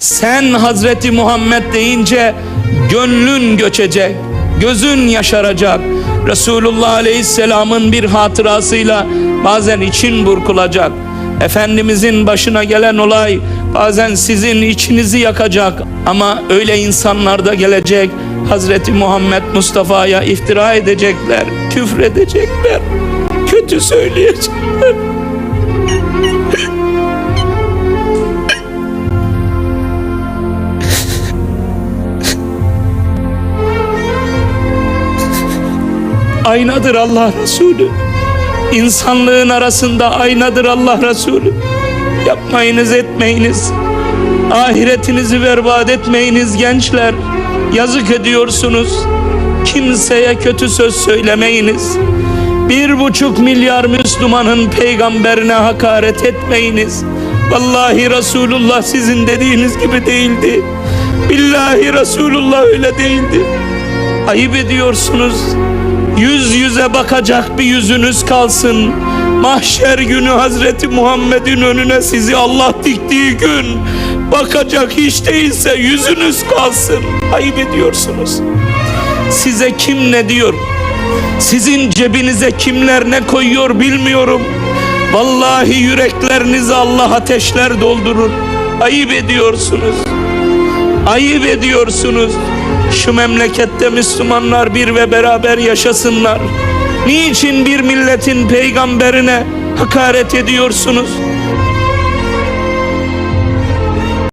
Sen Hazreti Muhammed deyince gönlün göçecek, gözün yaşaracak. Resulullah Aleyhisselam'ın bir hatırasıyla bazen için burkulacak. Efendimizin başına gelen olay bazen sizin içinizi yakacak. Ama öyle insanlar da gelecek. Hazreti Muhammed Mustafa'ya iftira edecekler, küfredecekler, kötü söyleyecekler. Aynadır Allah Resulü. İnsanlığın arasında aynadır Allah Resulü. Yapmayınız etmeyiniz. Ahiretinizi berbat etmeyiniz gençler. Yazık ediyorsunuz. Kimseye kötü söz söylemeyiniz. Bir buçuk milyar Müslümanın peygamberine hakaret etmeyiniz. Vallahi Resulullah sizin dediğiniz gibi değildi. Billahi Resulullah öyle değildi. Ayıp ediyorsunuz. Yüz yüze bakacak bir yüzünüz kalsın. Mahşer günü Hazreti Muhammed'in önüne sizi Allah diktiği gün bakacak hiç değilse yüzünüz kalsın. Ayıp ediyorsunuz. Size kim ne diyor? Sizin cebinize kimler ne koyuyor bilmiyorum. Vallahi yüreklerinizi Allah ateşler doldurur. Ayıp ediyorsunuz. Ayıp ediyorsunuz. Şu memlekette Müslümanlar bir ve beraber yaşasınlar. Niçin bir milletin peygamberine hakaret ediyorsunuz?